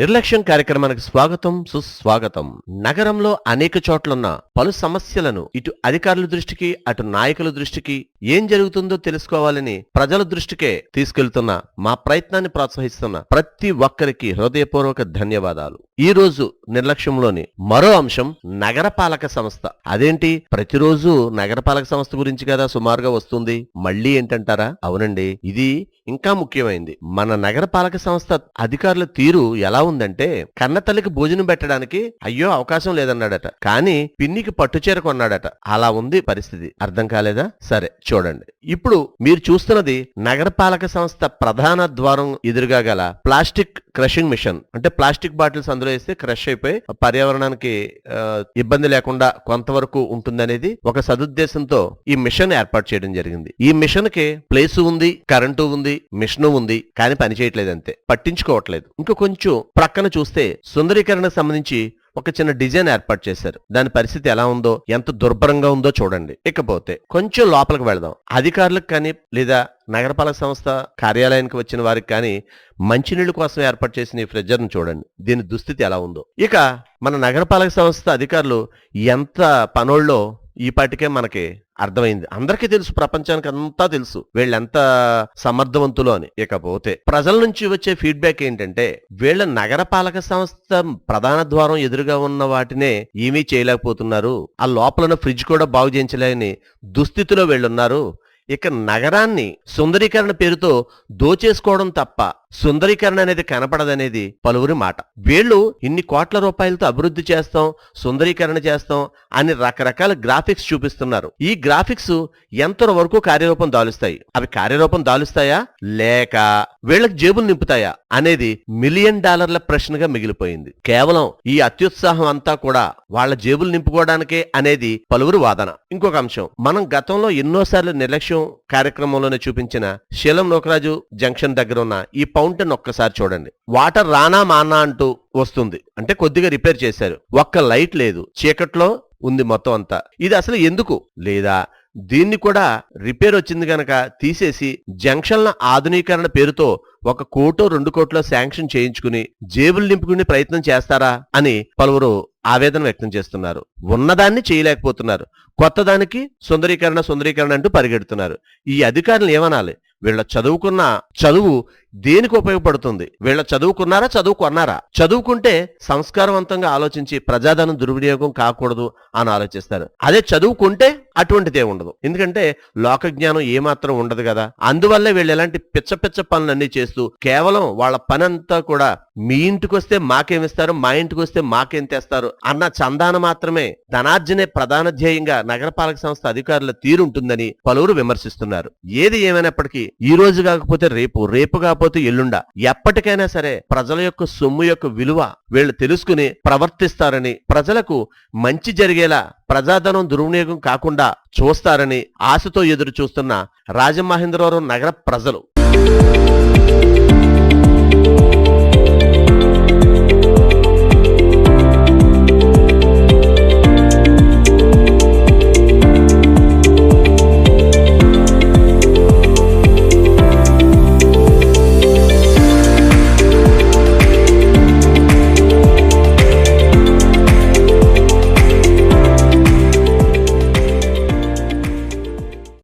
నిర్లక్ష్యం కార్యక్రమానికి స్వాగతం సుస్వాగతం. నగరంలో అనేక చోట్లున్న పలు సమస్యలను ఇటు అధికారుల దృష్టికి అటు నాయకుల దృష్టికి ఏం జరుగుతుందో తెలుసుకోవాలని ప్రజల దృష్టికే తీసుకెళ్తున్న మా ప్రయత్నాన్ని ప్రోత్సహిస్తున్న ప్రతి ఒక్కరికి హృదయపూర్వక ధన్యవాదాలు. ఈ రోజు నిర్లక్ష్యంలోని మరో అంశం నగరపాలక సంస్థ. అదేంటి? ప్రతిరోజు నగరపాలక సంస్థ గురించి కదా సుమారుగా వస్తుంది. మళ్ళీ ఏంటంటారా? అవునండి. ఇది ఇంకా ముఖ్యమైంది. మన నగరపాలక సంస్థ అధికారుల తీరు ఎలా ఉందంటే కన్నతల్లికి భోజనం పెట్టడానికి అయ్యో అవకాశం లేదన్నాడట. కానీ పిన్నికి పట్టుచీర కొన్నాడట. అలా ఉంది పరిస్థితి. అర్థం కాలేదా? సరే చూడండి. ఇప్పుడు మీరు చూస్తున్నది నగరపాలక సంస్థ ప్రధాన ద్వారం ఎదురుగా గల ప్లాస్టిక్ క్రషింగ్ మిషన్. అంటే ప్లాస్టిక్ బాటిల్స్ అందులో వేస్తే క్రష్ అయిపోయి పర్యావరణానికి ఇబ్బంది లేకుండా కొంతవరకు ఉంటుందనేది ఒక సదుద్దేశంతో ఈ మిషన్ ఏర్పాటు చేయడం జరిగింది. ఈ మిషన్కి ప్లేస్ ఉంది కరెంటు ఉంది మిషన్ ఉంది కానీ పనిచేయట్లేదు అంతే. పట్టించుకోవట్లేదు. ఇంకా కొంచెం ప్రక్కన చూస్తే సుందరీకరణకు సంబంధించి ఒక చిన్న డిజైన్ ఏర్పాటు చేశారు. దాని పరిస్థితి ఎలా ఉందో ఎంత దుర్భరంగా ఉందో చూడండి. ఇకపోతే కొంచెం లోపలికి వెళదాం. అధికారులకు కానీ లేదా నగరపాలక సంస్థ కార్యాలయానికి వచ్చిన వారికి కానీ మంచినీళ్ళ కోసం ఏర్పాటు చేసిన ఈ ఫ్రిడ్జర్ను చూడండి. దీని దుస్థితి ఎలా ఉందో. ఇక మన నగరపాలక సంస్థ అధికారులు ఎంత పనోళ్ళో ఈ పాటికే మనకి అర్థమైంది. అందరికీ తెలుసు ప్రపంచానికి అంతా తెలుసు వీళ్ళెంత సమర్థవంతులు అని. ఇకపోతే ప్రజల నుంచి వచ్చే ఫీడ్బ్యాక్ ఏంటంటే వీళ్ళ నగరపాలక సంస్థ ప్రధాన ద్వారం ఎదురుగా ఉన్న వాటినే ఏమీ చేయలేకపోతున్నారు. ఆ లోపల ఫ్రిడ్జ్ కూడా బాగు చేయించలేని దుస్థితిలో వీళ్ళున్నారు. ఇక నగరాన్ని సుందరీకరణ పేరుతో దోచేసుకోవడం తప్ప సుందరీకరణ అనేది కనపడదనేది పలువురి మాట. వీళ్ళు ఇన్ని కోట్ల రూపాయలతో అభివృద్ధి చేస్తాం సుందరీకరణ చేస్తాం అని రకరకాల గ్రాఫిక్స్ చూపిస్తున్నారు. ఈ గ్రాఫిక్స్ ఎంత వరకు కార్యరూపం దాలుస్తాయి? అవి కార్యరూపం దాలుస్తాయా? లేక వీళ్ళకి జేబులు నింపుతాయా? అనేది మిలియన్ డాలర్ల ప్రశ్నగా మిగిలిపోయింది. కేవలం ఈ అత్యుత్సాహం అంతా కూడా వాళ్ళ జేబులు నింపుకోవడానికే అనేది పలువురు వాదన. ఇంకొక అంశం. మనం గతంలో ఎన్నోసార్లు నిర్లక్ష్యం కార్యక్రమంలోనే చూపించిన శీలం నోకరాజు జంక్షన్ దగ్గర ఉన్న ఈ ఫౌంటైన్ ఒక్కసారి చూడండి. వాటర్ రానా మానా అంటూ వస్తుంది. అంటే కొద్దిగా రిపేర్ చేశారు. ఒక్క లైట్ లేదు. చీకట్లో ఉంది మొత్తం అంతా. ఇది అసలు ఎందుకు? లేదా దీన్ని కూడా రిపేర్ వచ్చింది గనక తీసేసి జంక్షన్ల ఆధునీకరణ పేరుతో ఒక కోటో రెండు కోట్లో శాంక్షన్ చేయించుకుని జేబులు నింపుకునే ప్రయత్నం చేస్తారా అని పలువురు ఆవేదన వ్యక్తం చేస్తున్నారు. ఉన్నదాన్ని చేయలేకపోతున్నారు. కొత్తదానికి సుందరీకరణ సుందరీకరణ అంటూ పరిగెడుతున్నారు. ఈ అధికారులు ఏమనాలి? వీళ్ళ చదువుకున్న చదువు దేనికి ఉపయోగపడుతుంది? వీళ్ళ చదువుకున్నారా చదువుకున్నారా? చదువుకుంటే సంస్కారవంతంగా ఆలోచించి ప్రజాధనం దుర్వినియోగం కాకూడదు అని ఆలోచిస్తారు. అదే చదువుకుంటే అటువంటిదే ఉండదు. ఎందుకంటే లోక జ్ఞానం ఏమాత్రం ఉండదు కదా. అందువల్లే వీళ్ళు ఎలాంటి పిచ్చ పిచ్చ పనులన్నీ చేస్తూ కేవలం వాళ్ళ పని అంతా కూడా మీ ఇంటికి వస్తే మాకేమిస్తారు మా ఇంటికి వస్తే మాకేం తెస్తారు అన్న చందాన మాత్రమే ధనార్జనే ప్రధాన ధ్యేయంగా నగరపాలక సంస్థ అధికారుల తీరుంటుందని పలువురు విమర్శిస్తున్నారు. ఏది ఏమైనప్పటికీ ఈ రోజు కాకపోతే రేపు రేపు కాకపోతే ఎల్లుండ. ఎప్పటికైనా సరే ప్రజల యొక్క సొమ్ము యొక్క విలువ వీళ్ళు తెలుసుకుని ప్రవర్తిస్తారని ప్రజలకు మంచి జరిగేలా ప్రజాధనం దుర్వినియోగం కాకుండా చూస్తారని ఆశతో ఎదురు చూస్తున్న రాజమహేంద్రవరం నగర ప్రజలు.